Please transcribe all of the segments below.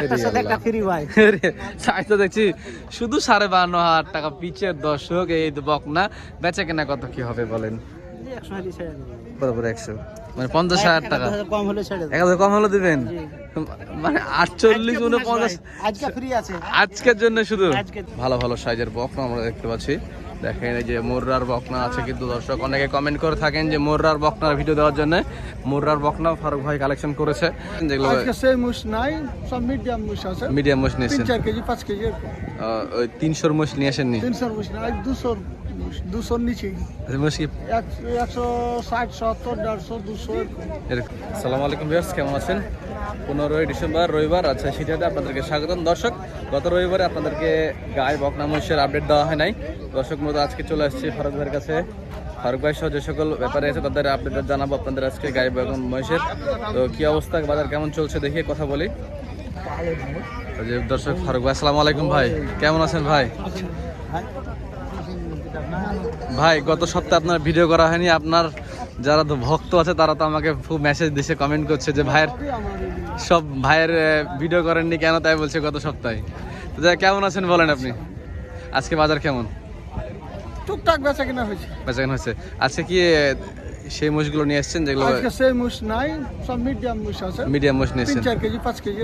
একটার সাথে একটা ফ্রি ভাই সাইজ তো দেখছি শুধু সাড়ে বান্ন হাজার টাকা পিচের দর্শক এই বকনা বেচা কেনা কত কি হবে বলেন? বরাবর একশো। মানে পঞ্চাশ হাজার টাকা। কম হলে এক হাজার কম হলো দিবেন? মানে আটচল্লিশ উনপঞ্চাশ আজকে ফ্রি আছে। আজকের জন্য শুধু? ভালো ভালো সাইজের বকনা আমরা দেখতে পাচ্ছি। দেখেন এই যে মোর্রার বকনা আছে কিন্তু দর্শক অনেকে কমেন্ট করে থাকেন যে মোর্রার বকনার ভিডিও দেওয়ার জন্য। মোর্রার বকনা ফারুক ভাই কালেকশন করেছে। যেগুলো আজকে সেই মুশ নাই সব মিডিয়াম মুশ আছে। মিডিয়াম মুশ নিছেন নিয়েছেন 4 কেজি 5 কেজি ওই তিনশোর মোষ নিয়ে আসেননি? তিনশোর মুষ নাই দুশোর মুষ দুশোর নিচে আচ্ছা, একশো ষাট সত্তর দেড়শো দুশো এরকম। আলাইকুম ভিউয়ার্স কেমন আছেন? পনেরোই ডিসেম্বর রবিবার আচ্ছা সেটাতে আপনাদেরকে স্বাগতম। দর্শক গত রবিবারে আপনাদেরকে গায়ে বকনা মহিষের আপডেট দেওয়া হয় নাই। দর্শক মতো আজকে চলে আসছি ফারুক ভাইয়ের কাছে। ফারুক ভাই সহ যে সকল ব্যাপারে আছে তাদের আপডেট জানাব আপনাদের আজকে গায়ে বকন মহিষের। তো কি অবস্থা বাজার কেমন চলছে দেখিয়ে কথা বলি। দর্শক ফারুক ভাই আসসালামু আলাইকুম ভাই। কেমন আছেন ভাই? ভাই গত সপ্তাহে আপনার ভিডিও করা হয়নি। আপনার যারা তো ভক্ত আছে তারা তো আমাকে খুব মেসেজ দিছে কমেন্ট করছে যে ভাইয়ের সব ভাইয়ের ভিডিও করেননি কেন? তাই বলছে গত সপ্তাহে। তো যাই কেমন আছেন বলেন আপনি? আজকে বাজার কেমন? টুকটাক বেচা কিনা হয়েছে। বেচা কেন হয়েছে। আজকে কি সেই মোষগুলো নিয়ে এসছেন যেগুলো আজকে সেই মুষ নাই সব মিডিয়াম মুষ আছে। মিডিয়াম মোষ নিয়ে এসছেন। চার কেজি পাঁচ কেজি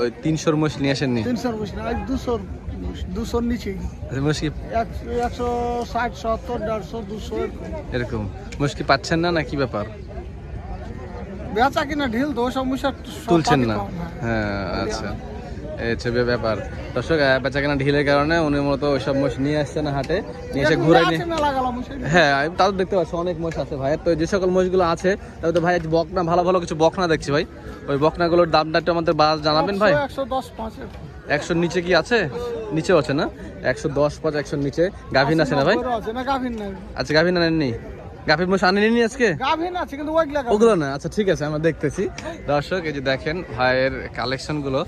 ওই তিনশোর মোষ নিয়ে আসেননি? তিনশোর মুষ নাই দুশোর মুষ দুশোর নিচে আচ্ছা, এক- একশো ষাট সত্তর দেড়শো দুশো এরকম। এরকম। পাচ্ছেন না না কি ব্যাপার? বেচা কিনা ঢিল তো সব মুষ তুলছেন না। হ্যাঁ। আচ্ছা। হচ্ছে ব্যাপার। দর্শক বেচা কেনা ঢিলের কারণে উনি মূলত ওইসব মোষ নিয়ে আসছেন হাটে। নিয়ে এসে আছে নিয়ে না হ্যাঁ তাও দেখতে পাচ্ছি অনেক মোষ আছে ভাইয়ের তো যে সকল মোষগুলো আছে তাহলে তো ভাই আজ বকনা ভালো ভালো কিছু বকনা দেখছি ভাই। ওই বকনাগুলোর দামটা একটু আমাদের বাজার জানাবেন ভাই। একশো দশ পাঁচ। একশোর নিচে কি আছে? নিচেও আছে না? একশো দশ পাঁচ একশোর নিচে। গাভিন আছে না ভাই? আচ্ছা গাভিন আনেননি গাভিন মোষ আনেননি আজকে। ওগুলো না? আচ্ছা ঠিক আছে আমরা দেখতেছি। দর্শক এই যে দেখেন ভাইয়ের কালেকশনগুলো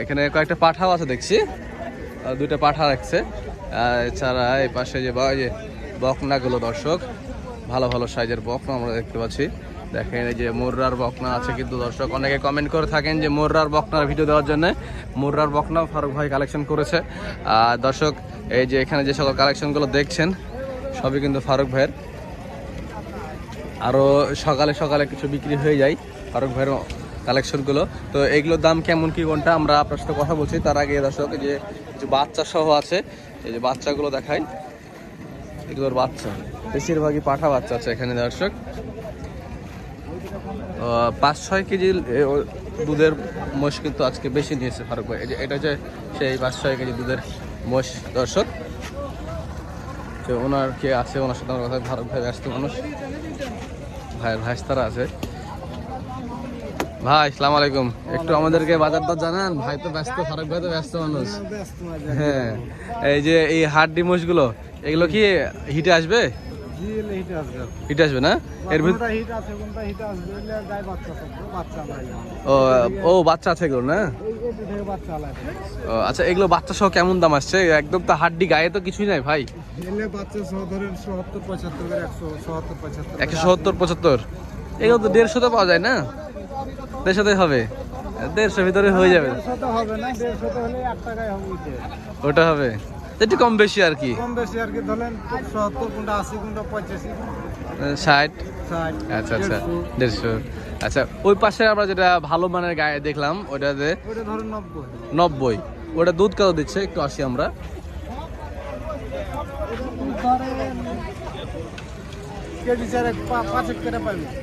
এখানে কয়েকটা পাঠাও আছে দেখছি। দুইটা পাঠা রাখছে। এছাড়া এই পাশে যে বা- যে বকনাগুলো দর্শক ভালো ভালো সাইজের বকনা আমরা দেখতে পাচ্ছি। দেখেন এই যে মোর্রার বকনা আছে কিন্তু দর্শক অনেকে কমেন্ট করে থাকেন যে মোর্রার বকনার ভিডিও দেওয়ার জন্য। মোর্রার বকনা ফারুক ভাই কালেকশন করেছে। আর দর্শক, এই যে এখানে যে সকল কালেকশনগুলো দেখছেন, সবই কিন্তু ফারুক ভাইয়ের। আরও সকালে সকালে কিছু বিক্রি হয়ে যায় ফারুক ভাইয়ের কালেকশনগুলো তো এইগুলোর দাম কেমন, কি কোনটা আমরা আপনার সাথে কথা বলছি। তার আগে দর্শক যে কিছু বাচ্চা সহ আছে, এই যে বাচ্চাগুলো দেখাই। এগুলোর বাচ্চা, বেশিরভাগই পাঠা বাচ্চা আছে এখানে দর্শক। পাঁচ ছয় কেজি দুধের মোষ কিন্তু আজকে বেশি নিয়েছে ফারুক ভাই। যে এটা যে সেই পাঁচ ছয় কেজি দুধের মোষ দর্শক তো ওনার কে আছে ওনার সাথে আমার কথা ফারুক ভাই ব্যস্ত মানুষ। ভাইয়ের ভাইস তারা আছে। ভাই সালাম আলাইকুম। একটু আমাদেরকে বাজার দর জানান। ভাই তো ব্যস্ত ফারুক ভাই তো ব্যস্ত মানুষ। হ্যাঁ এই যে এই হাড্ডি মোষগুলো এগুলো কি হিটে আসবে? হিটে আসবে। না? এর ভিতর হিট আছে কোনটা হিট আসবে এগুলা গায়ে বাচ্চা থাকবে, বাচ্চা নাই ও ও বাচ্চা আছে এগুলো না? বাচ্চা ও, আচ্ছা এগুলো বাচ্চা সহ কেমন দাম আসছে? একদম তো হাড্ডি গায়ে তো কিছুই নাই ভাই। এলে বাচ্চা সহ ধরেন সত্তর পঁচাত্তর করে একশো সত্তর পঁচাত্তর। এগুলো তো দেড়শোতে পাওয়া যায় না? দেড়শোতে হবে। দেড়শো ভিতরে হয়ে যাবে। হবে না দেড়শোতে হলে এক টাকায় হবে। ওটা হবে। একটু কম বেশি আর কি। কম বেশি আর কি ধরেন সত্তর কোনটা আশি কোনটা পঁচাশি ষাট? আচ্ছা আচ্ছা দেড়শো। আচ্ছা ওই পাশে আমরা যেটা ভালো মানের গায়ে দেখলাম ওটাতে ওটা ধরেন নব্বই। নব্বই। ওটা দুধ কত দিচ্ছে? একটু আসি আমরা।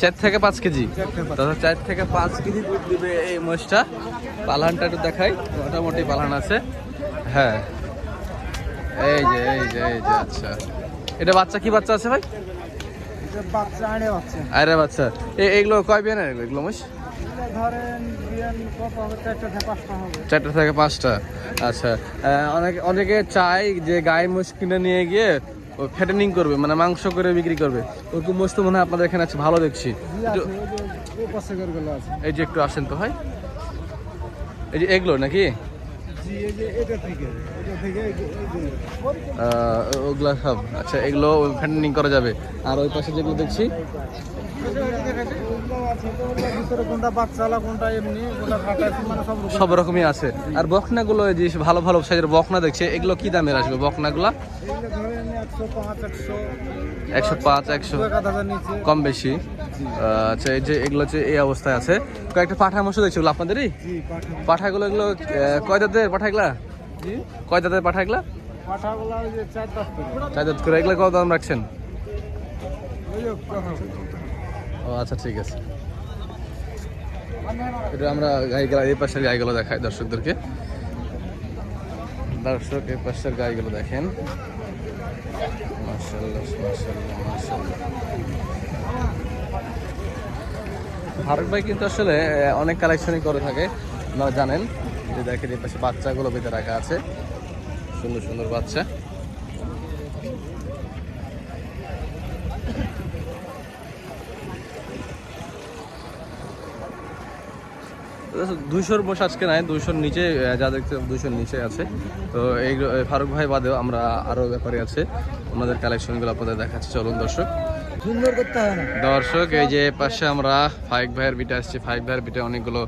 চার থেকে পাঁচ কেজি? চার থেকে পাঁচ। তাহলে চার থেকে পাঁচ কেজি দুধ দিবে এই মোষটা পালানটা একটু দেখাই। মোটামুটি পালান আছে। হ্যাঁ। এই যে এই যে এই যে আচ্ছা। এটা বাচ্চা কি বাচ্চা আছে ভাই? আরে বাচ্চা এগুলো কয় বিয়ানের এগুলো হবে? চারটা থেকে পাঁচটা আচ্ছা অনেকে অনেকে চায় যে গায়ে মোষ কিনে নিয়ে গিয়ে ও ফ্যাটেনিং করবে মানে মাংস করে বিক্রি করবে। ওরকম মোষ তো মনে হয় আপনাদের এখানে আছে ভালো দেখছি। এই যে একটু আসেন তো ভাই। এই যে এগুলো নাকি? ওগুলা সব। আচ্ছা এগুলো ফ্যাটেনিং করা যাবে। আর ওই পাশে যেগুলো দেখছি? সব রকমই আছে। আর বকনাগুলো যে ভালো ভালো সাইজের বকনা দেখছে এগুলো কি দামের আসবে বকনাগুলো? একশো পাঁচ একশো। কম বেশি। আচ্ছা এই যে এগুলো হচ্ছে এই অবস্থায় আছে। কয়েকটা পাঠা মশো দেখছি আপনাদেরই? পাঠাগুলো এগুলো কয় দাঁতের পাঠাগুলা? কয় দাঁতের পাঠাগুলা? যে চার দাঁত করে। এগুলো কত দাম রাখছেন? যে ও আচ্ছা ঠিক আছে। এটা আমরা গাইগুলো এই পাশের গাইগুলো দেখাই দর্শকদেরকে। দর্শক এই পাশের গাইগুলো দেখেন। মাশাআল্লাহ মাশাআল্লাহ মাশাআল্লাহ। ফারুক ভাই কিন্তু আসলে অনেক কালেকশনই করে থাকে, আপনারা জানেন। যে দেখেন, এই পাশে বাচ্চাগুলো বেঁধে রাখা আছে। সুন্দর সুন্দর বাচ্চা। দুইশোর বসে আজকে নাই, দুইশোর নিচে যা দেখতে দুইশোর নিচে আছে। তো এই ফারুক ভাই বাদেও আমরা আরও ব্যাপারে আছে, ওনাদের কালেকশনগুলো আপনাদের দেখাচ্ছি। চলুন দর্শক। সুন্দর করতে না। দর্শক এই যে পাশে আমরা ফাইক ভাইয়ের বিটে আসছি। ফাইক ভাইয়ের বিটে অনেকগুলো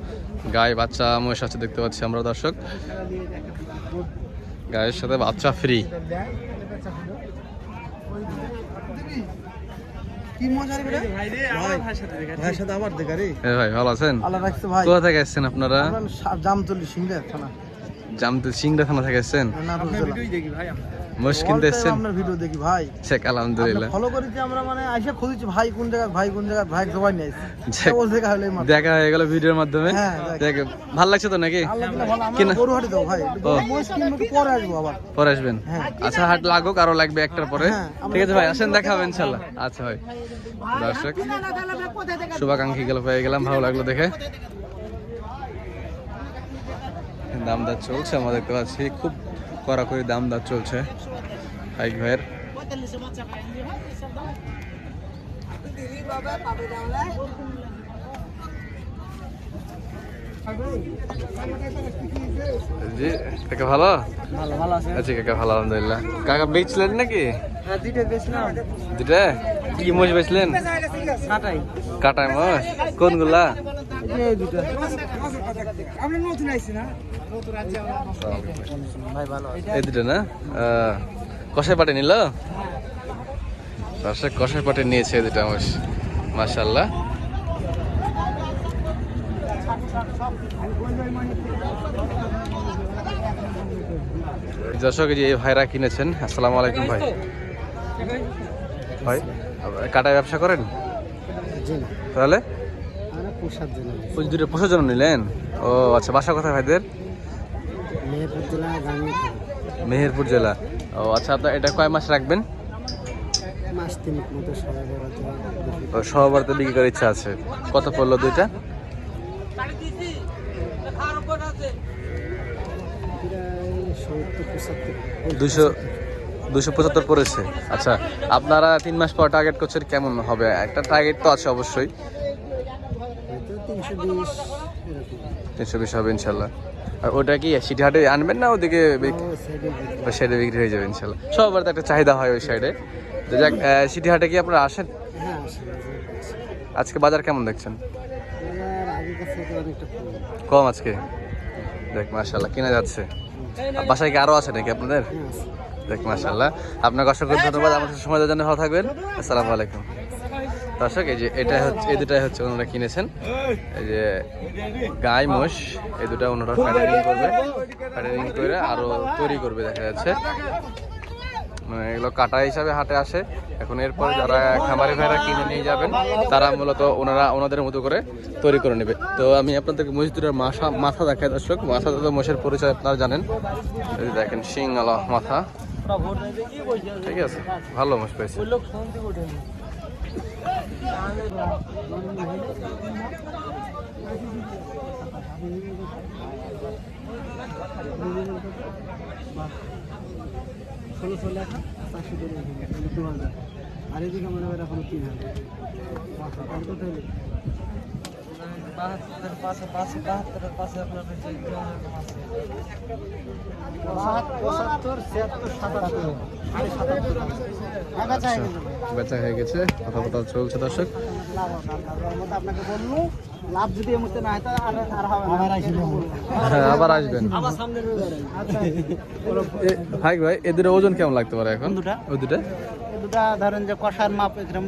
গায়ে বাচ্চা মহিষ আছে দেখতে পাচ্ছি আমরা দর্শক। গায়ের সাথে বাচ্চা ফ্রি কোথা থেকে আপনারা? সিংড়া থানা। জামতে সিংড়া থানা থেকে মহিষ কিনতে এসছেন আপনার ভিডিও দেখি ভাই। শেখ আলহামদুলিল্লাহ। ফলো আমরা মানে আইসা খুঁজেছি ভাই কোন জায়গায় ভাই কোন জায়গায় ভাই সবাই। দেখা হলে মাত্র। দেখা হয়ে গেল ভিডিওর মাধ্যমে। হ্যাঁ, দেখ। ভালো লাগছে তো নাকি? কিনা? গরু হাটে দাও ভাই। পরে আসব আবার। পরে আসবেন? হ্যাঁ। আচ্ছা হাট লাগুক আরও লাগবে একটার পরে। হ্যাঁ, ঠিক আছে ভাই আসেন দেখা হবে ইনশাল্লাহ। আচ্ছা ভাই। দর্শক শুভাকাঙ্ক্ষী গেল পেয়ে গেলাম ভালো লাগল দেখে। দাম দর চলছে আমরা দেখতে পাচ্ছি। খুব কড়াকড়ি দাম দর চলছে। হাইক ভাইয়ের। জি কাকা ভালো? আচ্ছা কাকা ভালো আলহামদুলিল্লাহ। কাকা বেচলেন নাকি? হ্যাঁ দুটা কি বেচলেন? মোষ কোনগুলা? এই আমরা নতুন আইছি না। ভাই ভালো এই দুটো না? কষাই পাটে নিল? দর্শক কষাই পাটে নিয়েছে এই দুটা মোষ মাশাল্লাহ দর্শক এই যে ভাইরা কিনেছেন আসসালামু আলাইকুম ভাই। ভাই কাটায় ব্যবসা করেন? তাহলে? আমরা দুটো পোষার জন্য নিলেন? ও আচ্ছা বাসা কথা ভাইদের? মেহেরপুর জেলা গাঙ্গি মেহেরপুর জেলা। ও আচ্ছা আপনার এটা কয় মাস রাখবেন? সহবারতে বিক্রি করার ইচ্ছা আছে। কত পড়ল দুইটা? দুশো দুশো পঁচাত্তর পড়েছে। আচ্ছা আপনারা তিন মাস পর টার্গেট করছেন কেমন হবে? একটা টার্গেট তো আছে অবশ্যই। তিনশো বিশ তিনশো বিশ হবে ইনশাল্লাহ। আর ওটা কি সিটি হাটে আনবেন না ওদিকে। ওই সাইডে বিক্রি হয়ে যাবে ইনশাল্লাহ। সবার তো একটা চাহিদা হয় ওই সাইডে তো যাক আহ, সিটি কি আপনারা আসেন? হ্যাঁ আসে আসে। আজকে বাজার কেমন দেখছেন? কম। আজকে? দেখ মাশাল্লাহ কিনা যাচ্ছে। আর বাসায় কি আরও আছে নাকি আপনাদের? হ্যাঁ দেখ মাশাল্লাহ আপনাকে অসংখ্য ধন্যবাদ। আমাদের সময় দেওয়ার জন্য ভালো থাকবেন। আসসালামু আলাইকুম। দর্শক, এই যে এটা হচ্ছে এই দুটাই হচ্ছে ওনারা কিনেছেন। এই যে গাই মোষ, এই দুটা ওনারা ফ্যাটারিং করবে। ফ্যাটারিং করে আরও তৈরি করবে, দেখা যাচ্ছে। মানে এগুলো কাটা হিসাবে হাটে আসে। এখন এরপর যারা খামারি ভাইরা কিনে নিয়ে যাবেন, তারা মূলত ওনারা ওনাদের মতো করে তৈরি করে নেবে। তো আমি আপনাদেরকে মহিষ দুটার মাথা মাথা দেখাই, দর্শক। মাথা তো মোষের পরিচয় আপনারা জানেন। এই যে দেখেন শিং আলা মাথা। ঠিক আছে, ভালো মোষ পেয়েছে। ষোলোশো লেখা চারশো দু হাজার আর এদিকে মনে হয় এখন তিন হাজার। পঁচাত্তর ছিয়াত্তর সাতাত্তর সাড়ে সাতাত্তর বেচা হয়ে গেছে। বেচা হয়ে গেছে কথা কথা চলছে দর্শক। আপনাকে বললু লাভ যদি এই মুহূর্তে না হয় তো আর আর হবে না। আবার আসি হ্যাঁ, আবার আসবেন। রবিবারে আচ্ছা। এ- ভাই ভাই এদের ওজন কেমন লাগতে পারে এখন? দুটা? দুটা? দুটা ধরেন যে কষার মাপ এরকম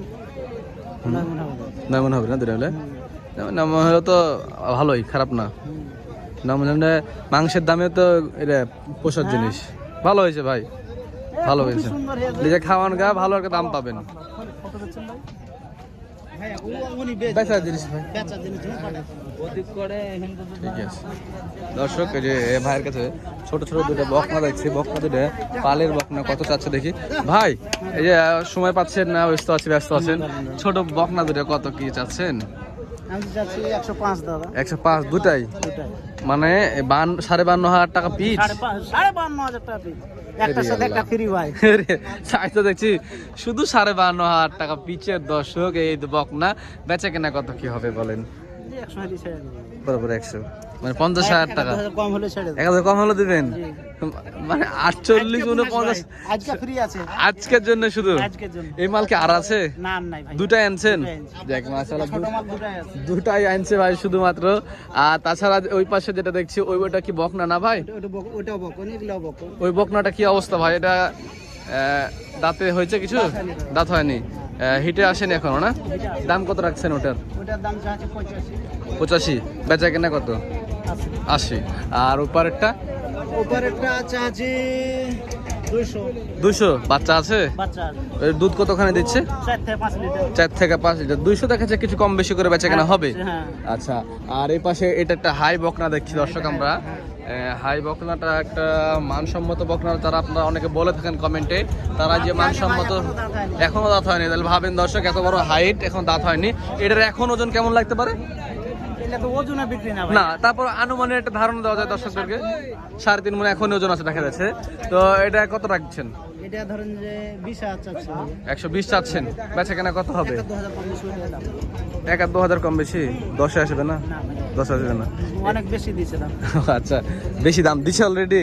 নয় মনে হবে। না দুটা মিলে না মনে হলে তো ভালোই খারাপ না। না মনে মাংসের দামে তো এটা পোষার জিনিস। ভালো হয়েছে ভাই ভালো হয়েছে। নিজে খাওয়ান গা ভালো একটা দাম পাবেন। দর্শক এই যে এ ভাইয়ের কাছে ছোট ছোট দুটো বকনা দেখছি। বকনা দুটো পালের বকনা কত চাচ্ছে দেখি। ভাই এই যে সময় পাচ্ছেন না ব্যস্ত আছে ব্যস্ত আছেন। ছোট বকনা দুটো কত কি চাচ্ছেন? একশো পাঁচ দুটাই? মানে সাড়ে বান্ন হাজার টাকা পিচ? সাড়ে বান্ন হাজার টাকা পিস একটার সাথে একটা ফ্রি ভাই চাই তো দেখছি শুধু সাড়ে বান্ন হাজার টাকা পিচের দর্শক এই বকনা বেচা কেনা কত কি হবে বলেন? বরাবর একশো। মানে পঞ্চাশ হাজার টাকা। কম হলে ছেড়ে দেবো। এক হাজার কম হলে দিবেন? মানে আটচল্লিশ উনপঞ্চাশ। আজকে ফ্রি আছে। আজকের জন্য শুধু? আজকের জন্য। এই মাল কি আর আছে? না নাই ভাই। দুটাই আনছেন? দেখ মাশাআল্লাহ দুটাই আনছে ভাই শুধুমাত্র। আর তাছাড়া ওই পাশে যেটা দেখছি ওই ওটা কি বকনা না ভাই? ওই বকনাটা কি অবস্থা ভাই? এটা দাঁতে হয়েছে কিছু? দাঁত হয়নি। হিটে আসেনি এখনও না? দাম কত রাখছেন ওটার? পঁচাশি। বেচা কেনা কত? আশি। আর ওপারেরটা? আছে আছে দুশো বাচ্চা আছে? দুধ কতখানি দিচ্ছে? চার থেকে পাঁচ লিটার। দুইশো দেখা যাচ্ছে কিছু কম বেশি করে বেচা কেনা হবে? হ্যাঁ। আচ্ছা। আর এই পাশে এটা একটা হাই বকনা দেখছি দর্শক আমরা। হাই বকনাটা একটা মানসম্মত বকনা। তারা আপনারা অনেকে বলে থাকেন কমেন্টে তারা যে মানসম্মত এখনও দাঁত হয়নি। তাহলে ভাবেন দর্শক এত বড় হাইট এখন দাঁত হয়নি। এটার এখন ওজন কেমন লাগতে পারে? না তারপর আনুমানিক একটা ধারণা দেওয়া যায় দর্শকদেরকে। সাড়ে তিন মনে এখন ওজন আছে দেখা যাচ্ছে। তো এটা কত রাখছেন? এটা ধরেন যে চাচ্ছেন। বেচা কেনা কত হবে? দু হাজার পঞ্চাশ টাকা দাম। এক আর দু হাজার কম বেশি? দশে আসবে না? না ভাই দশ আসবে না? অনেক বেশি দিছে দাম আচ্ছা বেশি দাম দিচ্ছে অলরেডি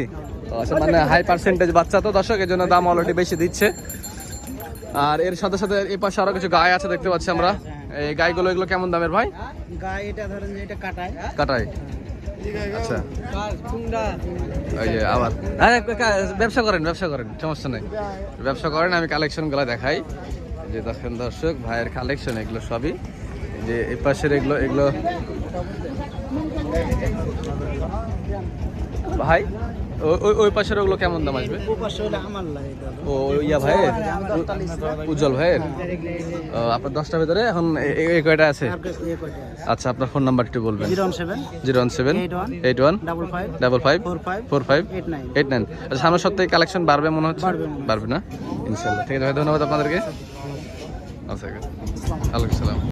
আচ্ছা মানে হাই পার্সেন্টেজ বাচ্চা তো দর্শক এর জন্য দাম অলরেডি বেশি দিচ্ছে। আর এর সাথে সাথে এই পাশে আরও কিছু গায়ে আছে দেখতে পাচ্ছি আমরা। এই গাইগুলো এগুলো কেমন দামের ভাই? গায়ে এটা ধরেন যে এটা কাটায় কাটাই। আচ্ছা। ওই যে আবার। ব্যবসা করেন ব্যবসা করেন সমস্যা নেই। ব্যবসা করেন আমি কালেকশনগুলো দেখাই। যে দেখেন দর্শক ভাইয়ের কালেকশন এগুলো সবই। যে এই পাশের এগুলো এগুলো ভাই ওই ওই পাশের ওগুলো কেমন দাম আসবে? ও ইয়া লিখছি উজ্জ্বল ভাইয়ের? আপনার দশটার ভিতরে? এখন এই কয়টা আছে? আচ্ছা আপনার ফোন নাম্বার একটু বলবেন। Zero one seven. Eight one. Double five. Four five. Eight nine. আচ্ছা সামনের সপ্তাহে কালেকশন বাড়বে মনে হচ্ছে? বাড়বে বাড়বে না? ইনশাল্লাহ ঠিক আছে ভাই ধন্যবাদ আপনাদেরকে। আচ্ছা আলাইকুম সালাম